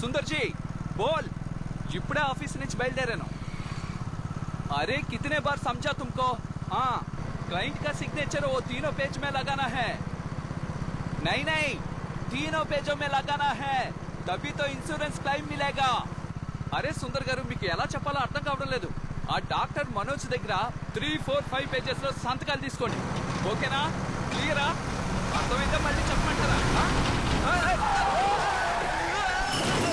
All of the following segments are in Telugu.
సుందర్జీ బోల్. ఇప్పుడే ఆఫీస్ నుంచి బయలుదేరాను. అరే కితనే బార్ సమజా తుమ్కో. క్లయింట్ కా సిగ్నేచర్ ఓ తీనో పేజ్ మే లగానా హే. నై నై తీనో పేజో మే లగానా హే. తబ్బీ తో ఇన్సూరెన్స్ క్లైమ్ మిలేగా. అరే సుందర్ గారు మీకు ఎలా చెప్పాలో అర్థం కావడం లేదు. ఆ డాక్టర్ మనోజ్ దగ్గర త్రీ ఫోర్ ఫైవ్ పేజెస్లో సంతకాలు తీసుకోండి. ఓకేనా? క్లియరా అర్థమైతే మళ్ళీ చెప్పమంటారా? Come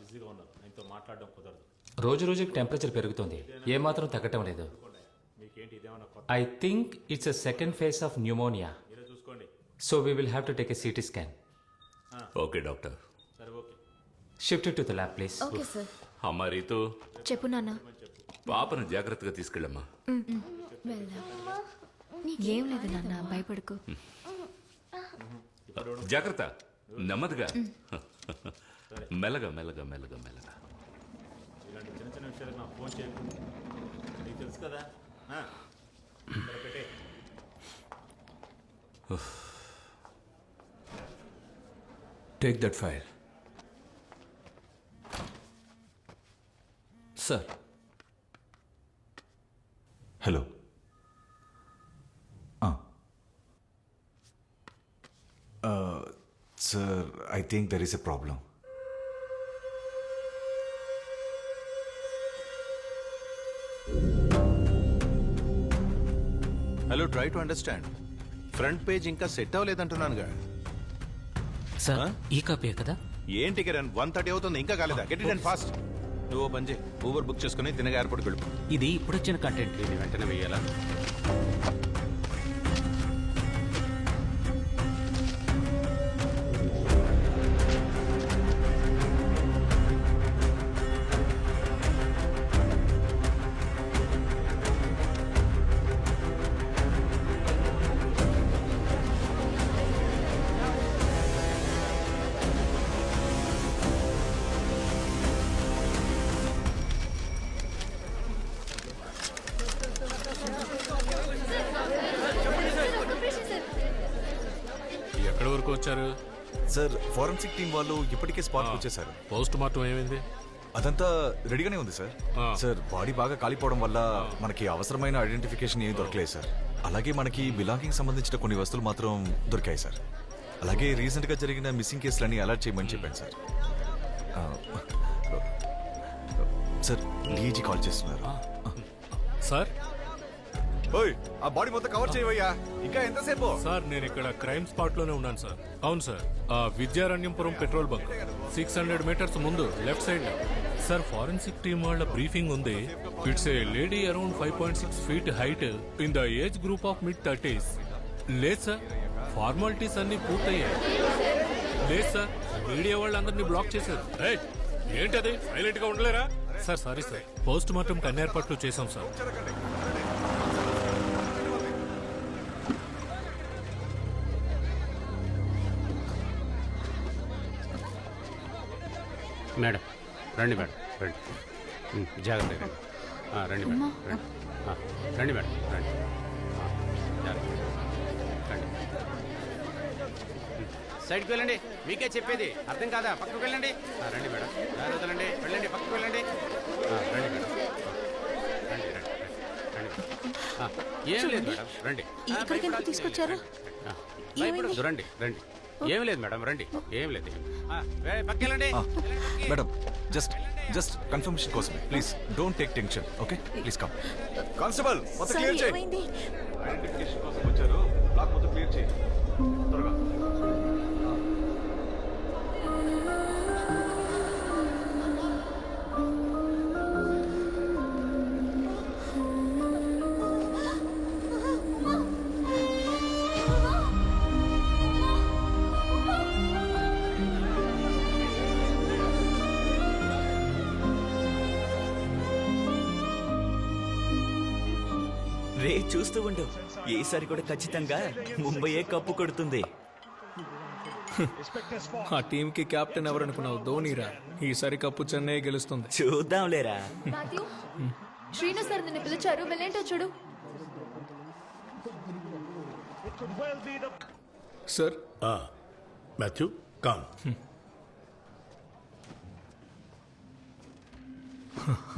బిజీగా ఉన్నారు ఆయనతో మాట్లాడడం కుదరదు. రోజు రోజుకి టెంపరేచర్ పెరుగుతుంది. ఏమాత్రం తగ్గటం లేదు. మీకేంటి ఇదేమన్నా కొత్త? I think it's a second phase of pneumonia మీరే చూసుకోండి. So we will have to take a CT scan okay doctor సరే okay. Shift to the lab please okay sir అమ్మా రీతు. చెప్పు నాన్న. పాపను జాగ్రత్తగా తీసుకెళ్ళమ్మా. వెళ్దాం. ఏం లేదు నాన్న. భయపడకు. జాగ్రత్త. నెమ్మదిగా. మెల్లగా మెల్లగా మెల్లగా మెల్లగా. ఇలాంటి చిన్న చిన్న విషయాలకు నాకు ఫోన్ చేయకు. నీకు తెలుసు కదా? ఆ? ఇక్కడ పెట్టే. Take that file. Sir. Hello sir I think there is a problem hello try to understand front page ఇంకా సెట్ అవ్వలేదంటున్నానుగా. సార్? ఈ కాపీ కదా? ఏంటి కిరణ్ వన్ థర్టీ అవుతుంది ఇంకా కాలేదా? గెట్ ఇట్ అండ్ ఫాస్ట్ నువ్వు పని చేయి ఊబర్ బుక్ చేసుకుని తినగా ఎయిర్పోర్ట్కి వెళ్ళిపో ఇది ఇప్పుడు వచ్చిన కంటెంట్ దీన్ని వెంటనే వెయ్యాలా? వచ్చారు? సార్ ఫారెన్సిక్ టీం వాళ్ళు ఇప్పటికే స్పాట్కి వచ్చేసారు. పోస్ట్ మార్టం ఏమైంది? అదంతా రెడీగానే ఉంది సార్. సార్ బాడీ బాగా కాలిపోవడం వల్ల మనకి అవసరమైన ఐడెంటిఫికేషన్ ఏమీ దొరకలేదు సార్. అలాగే మనకి బిలాంగింగ్ సంబంధించిన కొన్ని వస్తువులు మాత్రం దొరికాయి సార్. అలాగే రీసెంట్గా జరిగిన మిస్సింగ్ కేసులని అలర్ట్ చేయమని చెప్పాను సార్. ఆ, సార్ డీజీ కాల్ చేస్తున్నారు. సార్? ఓయ్ ఆ బాడీ మొత్తం కవర్ చేయవయ్యా. ఇంకా ఎంతసేపు? సార్ నేను ఇక్కడ క్రైమ్ స్పాట్లోనే ఉన్నాను సార్. అవును సార్. ఆ Vidyaranyapuram petrol bunk. Six hundred metres ముందు left side. Sir forensic team వాళ్ళ బ్రీఫింగ్ ఉంది. It's a lady around five point six feet height in the age group of mid thirties. లేదు సార్. ఫార్మాలిటీస్ అన్ని పూర్తయ్యాయి. లేదు సార్. మీడియా వాళ్ళందరినీ బ్లాక్ చేశారు. ఏంటది? సైలెంట్గా ఉండలేరా? Sir sorry sir. Post mortem కన్యార్పాట్లు చేశాం సార్. మేడం రండి మేడం రండి. ఉమ్, జాగ్రత్తగా రండి. రండి మేడం రండి. రండి మేడం రండి. జాగ్రత్త. రండి. సైడ్కి వెళ్ళండి మీకే చెప్పేది. అర్థం కాదా? పక్కకు వెళ్ళండి. రండి మేడం జాగ్రత్త వెళ్ళండి వెళ్ళండి పక్కకు వెళ్ళండి. రండి మేడం. రండి రండి రండి ఏం లేదు మేడం రండి. తీసుకొచ్చారు? రండి రండి. ఏం లేదు మేడం రండి. ఏం లేదు. మేడం జస్ట్ జస్ట్ కన్ఫర్మేషన్ కోసమే. Please don't take tension okay please come constable మొత్తం క్లియర్ చేయి. ఏమైంది? ఐడెంటిఫికేషన్ కోసం వచ్చారు. బ్లాక్ మొత్తం క్లియర్ చేయి. త్వరగా. రే చూస్తూ ఉండు. ఈసారి కూడా ఖచ్చితంగా ముంబయే కప్పు కొడుతుంది. ఆ టీంకి కెప్టెన్ ఎవరనుకున్నావు? ధోనీరా. ఈసారి కప్పు చెన్నై గెలుస్తుంది. చూద్దాంలేరా. మాథ్యూ శ్రీను సార్ నిన్ను పిలిచారు. వెళ్ళేంటో చూడు. సార్? మాథ్యూ కామ్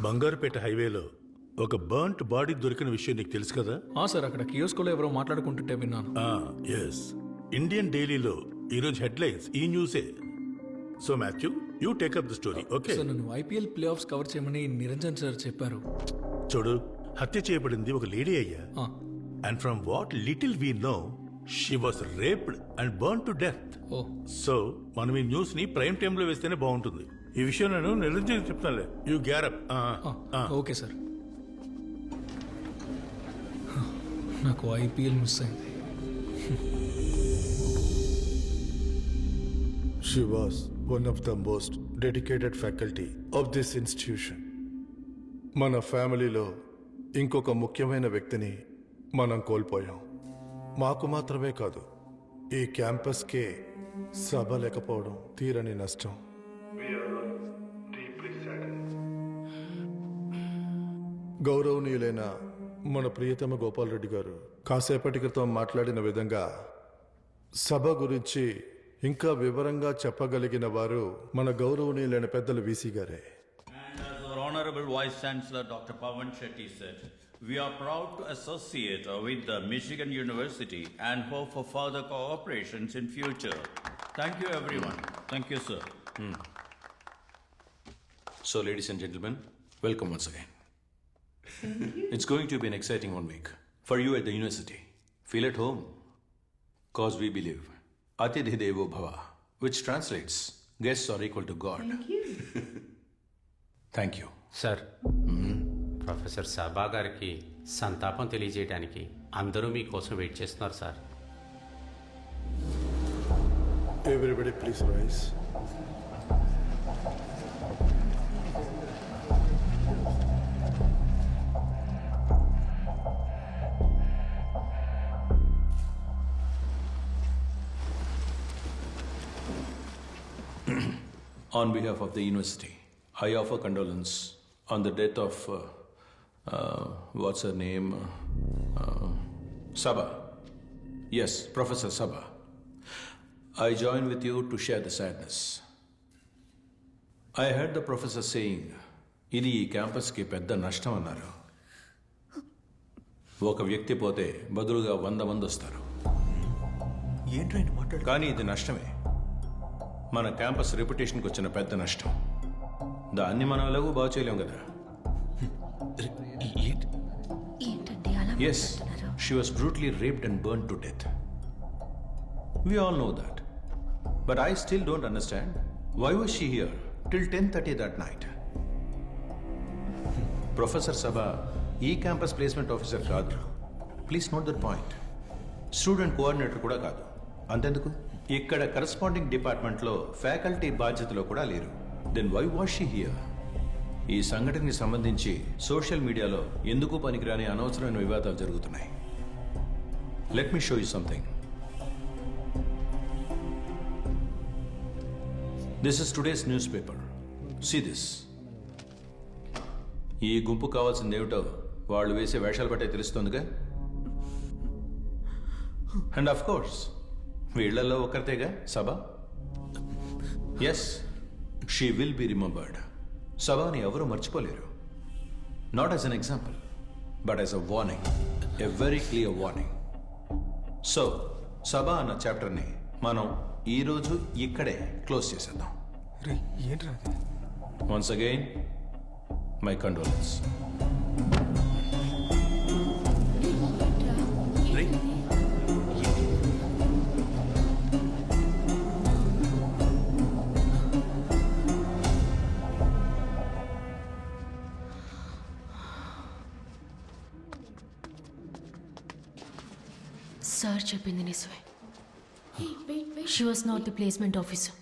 బంగారుపేట హైవేలో ఒక బర్న్ట్ బాడీ దొరికిన విషయం నీకు తెలుసు కదా? ఆ సార్ అక్కడ కియోస్కోలో ఎవరో మాట్లాడుకుంటుంటే విన్నాను. ఎస్ ఇండియన్ డైలీలో ఈరోజు హెడ్లైన్స్ ఈ న్యూసే so Matthew you take up the story okay sir నన్ను ఐపీఎల్ ప్లే ఆఫ్స్ కవర్ చేయమని నిరంజన్ సార్ చెప్పారు. చూడు హత్య చేయబడింది ఒక లేడీ అయ్యా. And from what little we know she was raped and burn to death so మనం ఈ న్యూస్ని ప్రైమ్ టైమ్లో వేస్తేనే బాగుంటుంది. ఈ విషయం నేను Niranjan చెప్తానులే. You gear up okay sir. నాకు ఐపీఎల్ మిస్ అయింది. She was one of the most dedicated faculty of this institution. మన ఫ్యామిలీలో ఇంకొక ముఖ్యమైన వ్యక్తిని మనం కోల్పోయాం. మాకు మాత్రమే కాదు ఈ క్యాంపస్కే సభ లేకపోవడం తీరని నష్టం. గౌరవనీయులైన మన ప్రియతమ గోపాల్ రెడ్డి గారు కాసేపటి క్రితం మాట్లాడిన విధంగా సభ గురించి ఇంకా వివరంగా చెప్పగలిగిన వారు మన గౌరవనీయులైన పెద్దలు వీసీ గారే As our Honorable Vice Chancellor Dr. Pawan Shetty said, we are proud to associate uh, with the Michigan University and hope for further cooperations in future. Thank you, everyone. Thank you, sir. So, ladies and gentlemen, welcome once again. It's going to be an exciting one week for you at the university. Feel at home, cause we believe Atidhi Devo Bhava, which translates guests are equal to God. Thank you. Sir professor Saba గారికి సంతాపం తెలియజేయడానికి అందరూ మీకోసం వెయిట్ చేస్తున్నారు sir everybody please rise On behalf of the university, I offer condolence on the death of, uh, uh, what's her name? Uh, Sabha. Yes, Professor Sabha. I join with you to share the sadness. I heard the professor saying, ఇది ఈ క్యాంపస్కి పెద్ద నష్టం అన్నారు ఒక వ్యక్తి పోతే బదులుగా వంద మంది వస్తారు ఏంటంటే మాట్లాడు కానీ ఇది నష్టమే మన క్యాంపస్ రెప్యుటేషన్కి వచ్చిన పెద్ద నష్టం. దాన్ని మనం ఎలాగూ బాగు చేయలేం కదా. ఏంటండి అలా ఎస్ మాట్లాడుతున్నారు? She was brutally raped and burn to death we all know that but I still don't understand why was she here till ten thirty that night professor Saba ఈ క్యాంపస్ ప్లేస్మెంట్ ఆఫీసర్ కాదు. Please note that point student coordinator కూడా కాదు. అంతెందుకు? ఇక్కడ కరస్పాండింగ్ డిపార్ట్మెంట్లో ఫ్యాకల్టీ బాధ్యతలో కూడా లేరు. Then why was she here ఈ సంఘటనకి సంబంధించి సోషల్ మీడియాలో ఎందుకు పనికిరాని అనవసరమైన వివాదాలు జరుగుతున్నాయి? Let me show you something this is today's newspaper see this ఈ గుంపు కావాల్సింది ఏమిటో వాళ్ళు వేసే వేషాలు బట్టే తెలుస్తుందిగా? అండ్ ఆఫ్ కోర్స్ వీళ్ళలో ఒకరితేగా? Saba? Yes she will be remembered సభని ఎవరు మర్చిపోలేరు. Not as an example but as a warning a very clear warning so Saba అన్న చాప్టర్ని మనం ఈరోజు ఇక్కడే క్లోజ్ చేసేద్దాం. Once again my condolence sir చెప్పింది నిజమే. She was not the placement officer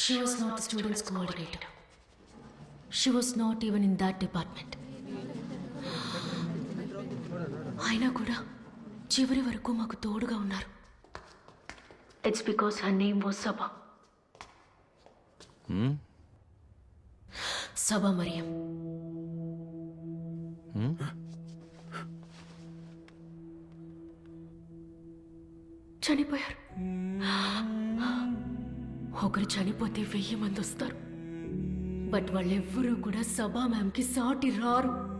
she was not the students coordinator she was not even in that department అయినా కూడా చివరి వరకు మాకు తోడుగా ఉన్నారు. It's because her name was Saba Saba Mariam చనిపోయారు. ఒకరు చనిపోతే వెయ్యి మంది వస్తారు. బట్ వాళ్ళెవ్వరూ కూడా సభా మ్యామ్కి సాటి రారు.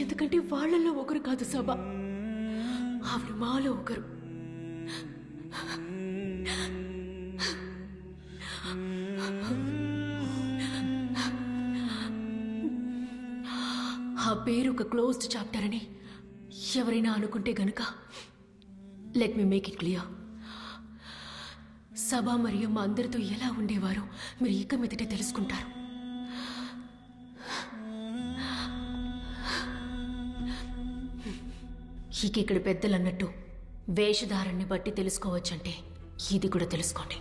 ఎందుకంటే వాళ్ళల్లో ఒకరు కాదు సభ. ఆవిడ మాలో ఒకరు. ఆ పేరు ఒక క్లోజ్డ్ చాప్టర్ అని ఎవరైనా అనుకుంటే గనుక let me make it clear Saba మరియు మా అందరితో ఎలా ఉండేవారో మీరు ఇక మీదటే తెలుసుకుంటారు. ఇక ఇక్కడ పెద్దలు అన్నట్టు వేషధారాన్ని బట్టి తెలుసుకోవచ్చంటే ఇది కూడా తెలుసుకోండి.